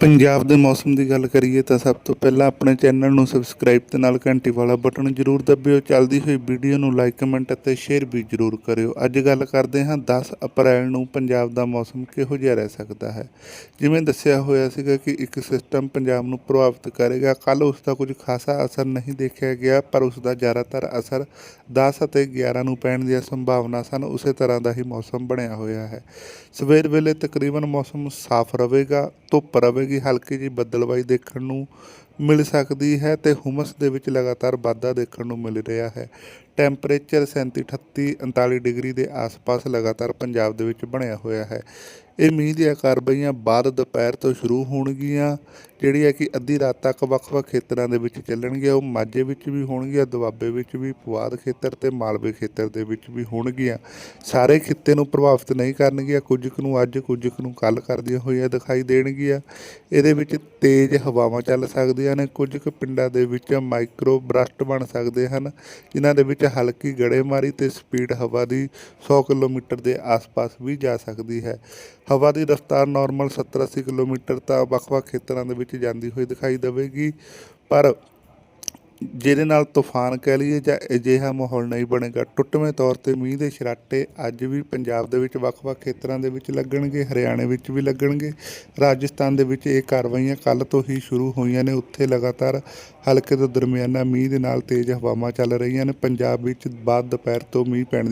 ਪੰਜਾਬ ਦੇ ਮੌਸਮ ਦੀ ਗੱਲ ਕਰੀਏ ਤਾਂ ਸਭ ਤੋਂ ਪਹਿਲਾਂ ਆਪਣੇ ਚੈਨਲ ਨੂੰ ਸਬਸਕ੍ਰਾਈਬ ਤੇ ਨਾਲ ਘੰਟੀ ਵਾਲਾ ਬਟਨ ਜ਼ਰੂਰ ਦਬਿਓ। ਚੱਲਦੀ ਹੋਈ ਵੀਡੀਓ ਨੂੰ ਲਾਈਕ, ਕਮੈਂਟ ਅਤੇ ਸ਼ੇਅਰ ਵੀ ਜ਼ਰੂਰ ਕਰਿਓ। ਅੱਜ ਗੱਲ ਕਰਦੇ ਹਾਂ 10 ਅਪ੍ਰੈਲ ਨੂੰ ਪੰਜਾਬ ਦਾ ਮੌਸਮ ਕਿਹੋ ਜਿਹਾ ਰਹਿ ਸਕਦਾ ਹੈ। ਜਿਵੇਂ ਦੱਸਿਆ ਹੋਇਆ ਸੀਗਾ ਕਿ ਇੱਕ ਸਿਸਟਮ ਪੰਜਾਬ ਨੂੰ ਪ੍ਰਭਾਵਿਤ ਕਰੇਗਾ। ਕੱਲ ਉਸ ਦਾ ਕੁਝ ਖਾਸਾ ਅਸਰ ਨਹੀਂ ਦੇਖਿਆ ਗਿਆ, ਪਰ ਉਸ ਦਾ ਜ਼ਿਆਦਾਤਰ ਅਸਰ 10 ਅਤੇ 11 ਨੂੰ ਪੈਣ ਦੀਆਂ ਸੰਭਾਵਨਾ ਸਨ। ਉਸੇ ਤਰ੍ਹਾਂ ਦਾ ਹੀ ਮੌਸਮ ਬਣਿਆ ਹੋਇਆ ਹੈ। ਸਵੇਰ ਵੇਲੇ ਤਕਰੀਬਨ ਮੌਸਮ ਸਾਫ਼ ਰਹੇਗਾ, ਧੁੱਪ ਰਹੇਗੀ ਹਲਕੀ ਜਿਹੀ ਬੱਦਲਬਾਈ ਦੇਖਣ ਨੂੰ ਮਿਲ ਸਕਦੀ ਹੈ ਤੇ ਹੁਮਸ ਦੇ ਵਿੱਚ ਲਗਾਤਾਰ ਵਾਧਾ ਦੇਖਣ ਨੂੰ ਮਿਲ ਰਿਹਾ ਹੈ। ਟੈਂਪਰੇਚਰ 37 38 39 ਡਿਗਰੀ ਦੇ ਆਸ-ਪਾਸ ਲਗਾਤਾਰ ਪੰਜਾਬ ਦੇ ਵਿੱਚ ਬਣਿਆ ਹੋਇਆ ਹੈ। ਇਹ ਮੀਂਹ ਦੀਆਂ ਕਾਰਵਾਈਆਂ ਬਾਅਦ ਦੁਪਹਿਰ ਤੋਂ ਸ਼ੁਰੂ ਹੋਣਗੀਆਂ, ਜਿਹੜੀ ਹੈ ਕਿ ਅੱਧੀ ਰਾਤ ਤੱਕ ਵੱਖ-ਵੱਖ ਖੇਤਰਾਂ ਦੇ ਵਿੱਚ ਚੱਲਣਗੀਆਂ, ਉਹ ਮਾਝੇ ਵਿੱਚ ਵੀ ਹੋਣਗੀਆਂ, ਦੁਆਬੇ ਵਿੱਚ ਵੀ, ਪੁਆਧ ਖੇਤਰ ਤੇ ਮਾਲਵੇ ਖੇਤਰ ਦੇ ਵਿੱਚ ਵੀ ਹੋਣਗੀਆਂ। ਸਾਰੇ ਖਿੱਤੇ ਨੂੰ ਪ੍ਰਭਾਵਿਤ ਨਹੀਂ ਕਰਨਗੀਆਂ, ਕੁਝ ਕੁ ਨੂੰ ਅੱਜ, ਕੁਝ ਕੁ ਨੂੰ ਕੱਲ ਕਰਦੀਆਂ ਹੋਈਆਂ ਦਿਖਾਈ ਦੇਣਗੀਆਂ। ਇਹਦੇ ਵਿੱਚ ਤੇਜ਼ ਹਵਾਵਾਂ ਚੱਲ ਸਕਦੀਆਂ ਨੇ, ਕੁਝ ਕੁ ਪਿੰਡਾਂ ਦੇ ਵਿੱਚ ਮਾਈਕਰੋ ਬਰਸਟ ਬਣ ਸਕਦੇ ਹਨ, ਜਿਨ੍ਹਾਂ ਦੇ ਵਿੱਚ ਹਲਕੀ ਗੜੇਮਾਰੀ ਤੇ ਸਪੀਡ ਹਵਾ ਦੀ 100 ਕਿਲੋਮੀਟਰ ਦੇ ਆਸ-ਪਾਸ ਵੀ ਜਾ ਸਕਦੀ ਹੈ। ਹਵਾ ਦੀ ਰਫ਼ਤਾਰ ਨਾਰਮਲ 70-80 ਕਿਲੋਮੀਟਰ ਤਾਂ ਵੱਖ-ਵੱਖ ਖੇਤਰਾਂ ਦੇ ਵਿੱਚ ਜਾਂਦੀ ਹੋਈ ਦਿਖਾਈ ਦੇਵੇਗੀ, ਪਰ ਜਿਹਦੇ ਨਾਲ ਤੂਫਾਨ ਕਹਿ ਲਈਏ ਜਾਂ ਅਜਿਹਾ ਮਾਹੌਲ ਨਹੀਂ ਬਣੇਗਾ, ਟੁੱਟਵੇਂ ਤੌਰ ਤੇ ਮੀਂਹ ਦੇ ਛਰਾਟੇ ਅੱਜ ਵੀ ਪੰਜਾਬ ਦੇ ਵਿੱਚ ਵੱਖ-ਵੱਖ ਖੇਤਰਾਂ ਦੇ ਵਿੱਚ ਲੱਗਣਗੇ, ਹਰਿਆਣੇ ਵਿੱਚ ਵੀ ਲੱਗਣਗੇ। ਰਾਜਸਥਾਨ ਦੇ ਵਿੱਚ ਇਹ ਕਾਰਵਾਈਆਂ ਕੱਲ ਤੋਂ ਹੀ ਸ਼ੁਰੂ ਹੋਈਆਂ ਨੇ। ਉੱਥੇ ਲਗਾਤਾਰ ਹਲਕੇ ਤੋਂ ਦਰਮਿਆਨਾ ਮੀਂਹ ਦੇ ਨਾਲ ਤੇਜ਼ ਹਵਾਵਾਂ ਚੱਲ ਰਹੀਆਂ ਨੇ। ਪੰਜਾਬ ਵਿੱਚ ਬਾਅਦ ਦੁਪਹਿਰ ਤੋਂ ਮੀਂਹ ਪੈਣ ਦੀ